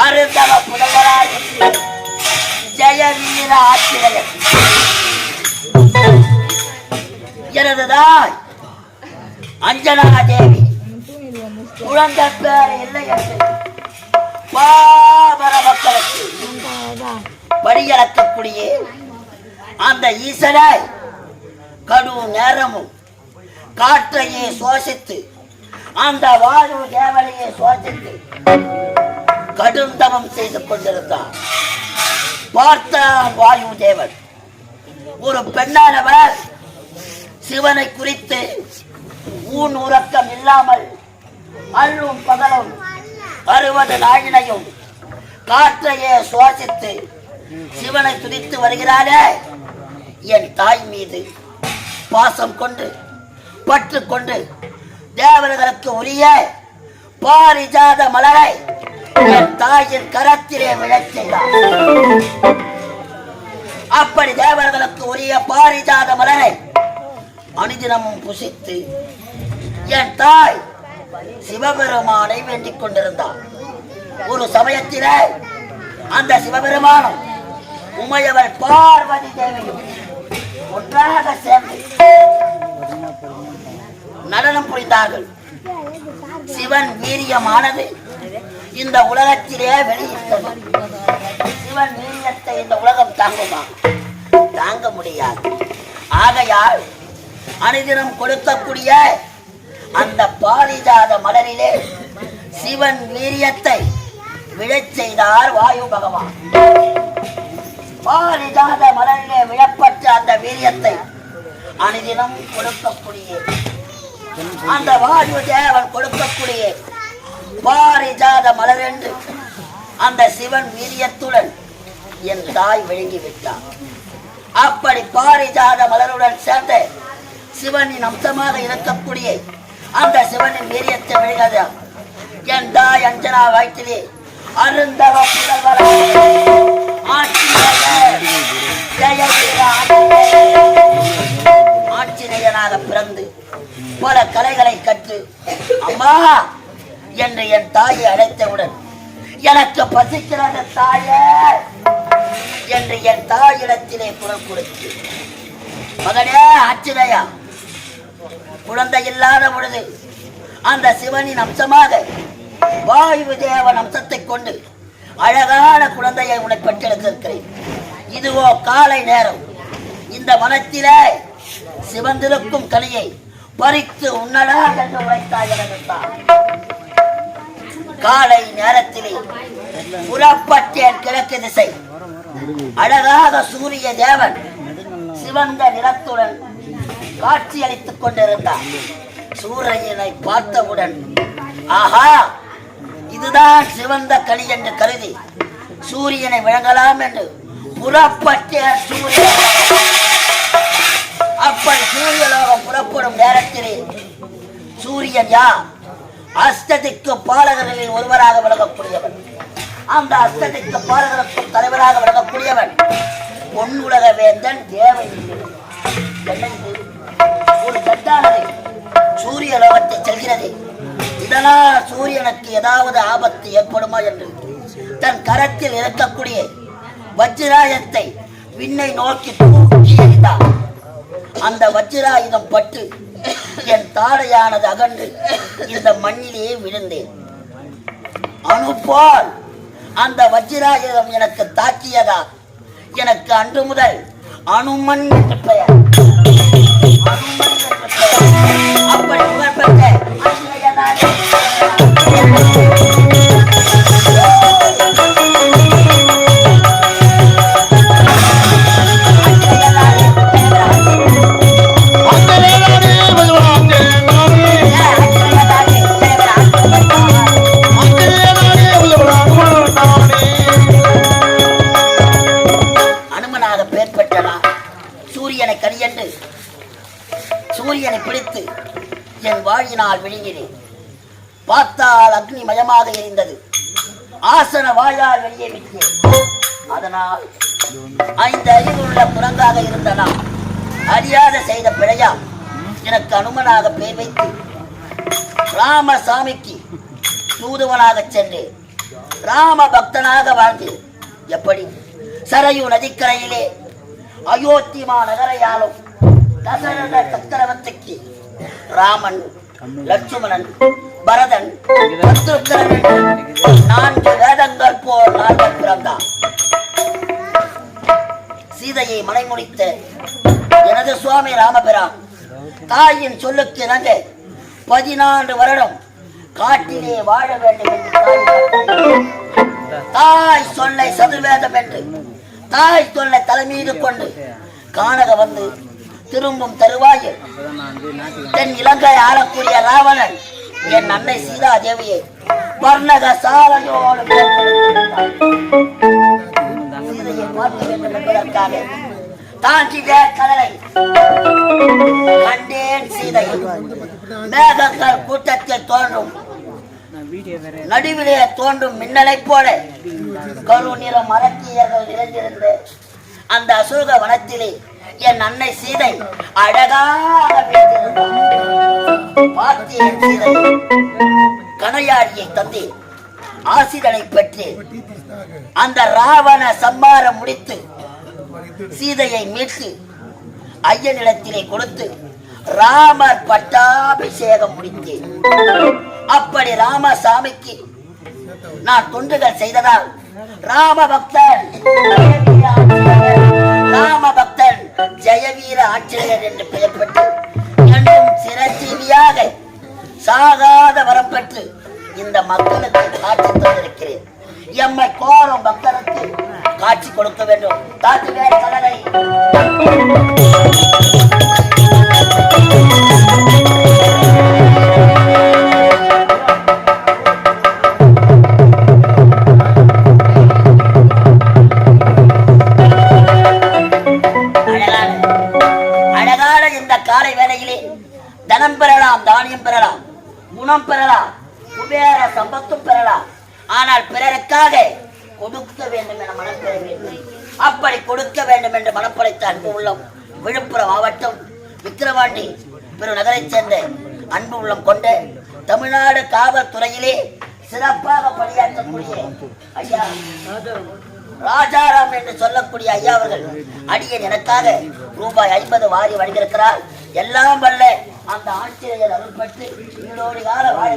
அருந்தவ புதல்வராய் ஜெய வீர ஆஞ்சநேயர் எனது தாய் அஞ்சனா தேவி குழந்தை பேர் இல்லை பாபர மக்களுக்கு படியளக்கக்கூடிய அந்த ஈசனை கடும் நேரமும் காற்றையே சுவாசித்து அந்த வாயு தேவனையை சுவாசித்து கடுந்தவம் செய்து கொண்டிருந்தார் பார்த்த வாயு தேவன். ஒரு பெண்ணானவர் சிவனை குறித்து ஊன் உறக்கம் இல்லாமல் அல்லும் பகலும் அறுபது நாளினையும் காற்றையே சுவாசித்து சிவனை துதித்து வருகிறாரே என் தாய் மீது பாசம் கொண்டு பற்று கொண்டு தேவர்களுக்கு உரிய பாரிஜாத மலரை என் தாயின் கரத்திலே விழச் செய்தார் அப்படி தேவர்களுக்கு உரிய பாரிஜாத மலரை அனுதினமும் புசித்து என் தாய் சிவபெருமானை வேண்டிக் கொண்டிருந்தார் ஒரு சமயத்திலே அந்த சிவபெருமானும் உமையவர் பார்வதி தேவையும் ஒன்றாக சேர்ந்து நடனம் புரிந்தார்கள். சிவன் வீரியமானது இந்த உலகத்திலே வெளியிட்டது. சிவன் வீரியத்தை இந்த உலகம் தாங்குமா? தாங்க முடியாது. ஆகையால் அனுதினம் கொடுக்கக்கூடிய அந்த பாரிஜாத மலரிலே சிவன் வீரியத்தை விழச் செய்தார் வாயு பகவான். பாரிஜாத மலரிலே விழப்பட்ட அந்த வீரியத்தை அனுதினம் கொடுக்கக்கூடிய அந்த வாயு தேவன் கொடுக்கக்கூடிய பாரிஜாத மலர் என்று அந்த சிவன் வீரியத்துடன் என் தாய் விழுங்கிவிட்டான் அப்படி பாரிஜாத மலருடன் சேர்ந்த சிவனின் அம்சமாக இருக்கக்கூடிய அந்த சிவனின் வீரியத்தை விழுகாத என் தாய் அஞ்சனா வயிற்றிலே அருந்தவ புதல்வர ஆட்சியர் பல கலைகளை கற்று அம்மா என்று என் தாயை அழைத்தவுடன் எனக்கு பசிக்கிறது தாயே என்று என் தாயிடத்திலே குரல் கொடுத்து மகனே ஆச்சரியா குழந்தை இல்லாத பொழுது அந்த சிவனின் அம்சமாக வாயு தேவன் அம்சத்தை கொண்டு அழகான குழந்தையை உனக்கு பெற்றெடுத்திருக்கிறேன். இதுவோ காலை நேரம். இந்த வனத்திலே சிவந்திருக்கும் கனியை பறித்து உன்னடா என்று உரைத்தாய் காலை நேரத்திலே புறப்பட்டேன் கிழக்கு திசை. அழகாக சூரிய தேவன் சிவந்த நிறத்துடன் காட்சியளித்துக் கொண்டிருந்தான் கொண்டிருந்தார். சூரியனை பார்த்தவுடன் ஆஹா இதுதான் சிவந்த களி என்று கருதி சூரியனை விளங்கலாம் என்று புறப்பட்ட சூரியன். அப்படி சூரியலோகம் புறப்படும் நேரத்திலே சூரியன் யார்? அஸ்ததிக்கு பாலகர்களில் ஒருவராக விளங்கக்கூடியவன். அந்த அஸ்ததிக்கு பாலகருக்கும் தலைவராக விளங்கக்கூடியவன் பொன்னுலக வேந்தன் தேவை ஒரு சூரிய லோகத்தை செல்கிறது. இதனால் சூரியனுக்கு ஏதாவது ஆபத்து ஏற்படுமா என்று. தன் கரத்தில் இருக்கக்கூடிய வஜ்ராயத்தை விண்ணை நோக்கி தூக்கி எறிந்தார் அந்த வஜ்ராயுதம் பட்டு என் தாடையானது அகன்று இந்த மண்ணிலே விழுந்தேன். அனுப்பால் அந்த வஜ்ராயுதம் எனக்கு தாக்கியதா? எனக்கு அன்று முதல் அனுமன் என்று பெயர். அனுமன் என் வாழினால் விழுங்கினேன் பார்த்தால் அக்னி மயமாக எரிந்தது. ஆசன வாயால் வெளியே விட்டேன். அதனால் ஐந்து அறிவுள்ள குரங்காக இருந்த நான் அறியாத செய்த பிழையா? எனக்கு அனுமனாக பேர் வைத்து ராமசாமிக்கு தூதுவனாக சென்றேன். ராம பக்தனாக வாழ்ந்தேன். எப்படி? சரையு நதிக்கரையிலே அயோத்திமா நகரையாலும் தசரத சக்கரவர்த்திக்கு ராமன் லட்சுமணன் பரதன் நான்கு வேதங்கள் போல் நால்வர் பிறந்தான் சீதையை மனைமுடித்த எனது சுவாமி ராமபிரான் தாயின் சொல்லுக்கு இணங்க பதினான்கு வருடம் காட்டிலே வாழ வேண்டும் என்று தாய் சொல்லை சதுர்வேதம் என்று தாய் சொல்லை தலைமீது கொண்டு காணக வந்து திரும்பும் தருவாயில். தென் இலங்கை ஆளக்கூடிய ராவணன் என் அன்னை சீதா தேவியை வர்ணக சாலையோடு என்பதற்காக கடலை கண்டேன் சீதை மேகங்கள் கூட்டத்தில் தோன்றும். நடுவிலே தோன்றும் மின்னலைப் போல கரு நிற மரக்கியர்கள் அந்த அசோக வனத்திலே என் அன்னை சீதை அழகாக பார்த்தேன் சீதை. கணையாடியை தந்தேன் ஆசிரனை பெற்றேன் அந்த ராவண சம்மாரம் முடித்து சீதையை மீட்டு ஐயனிடத்திலே கொடுத்து ராமர் பட்டாபிஷேகம் முடித்தேன் அப்படி ராமசாமிக்கு நான் தொண்டுகள் செய்ததால் ராம பக்தர் ராம ஜெயவீர ஆச்சரியர் என்று பெயர் பெற்று என்றும் சிரஞ்சீவியாக சாகாத வரப்பட்டு இந்த மக்களுக்கு காட்சி தந்திருக்கிறேன். எம்மை கோரும் பக்தருக்கு காட்சி கொடுக்க வேண்டும். தாத்துவேல் கலரை குணம் பெறலாம். குபேர சம்பத்தும் பெறலாம். ஆனால் பிறருக்காக கொடுக்க வேண்டும் என மனப்பெற வேண்டும். அப்படி கொடுக்க வேண்டும் என்று மனப்படைத்த அன்பு உள்ளம் விழுப்புரம் மாவட்டம் விக்கிரவாண்டி பெருநகரைச் சேர்ந்த அன்பு உள்ளம் கொண்ட தமிழ்நாடு காவல்துறையிலே சிறப்பாக பணியாற்றக்கூடிய ஐயா ராஜாராம் என்று சொல்லக்கூடிய ஐயா அவர்கள் அடியன் எனக்காக ரூபாய் ஐம்பது வாரி வழங்கியிருக்கிறார். எல்லாம் வல்ல அந்த ஆட்சியர்கள் அருள்பட்டு இதோடு கால வாழ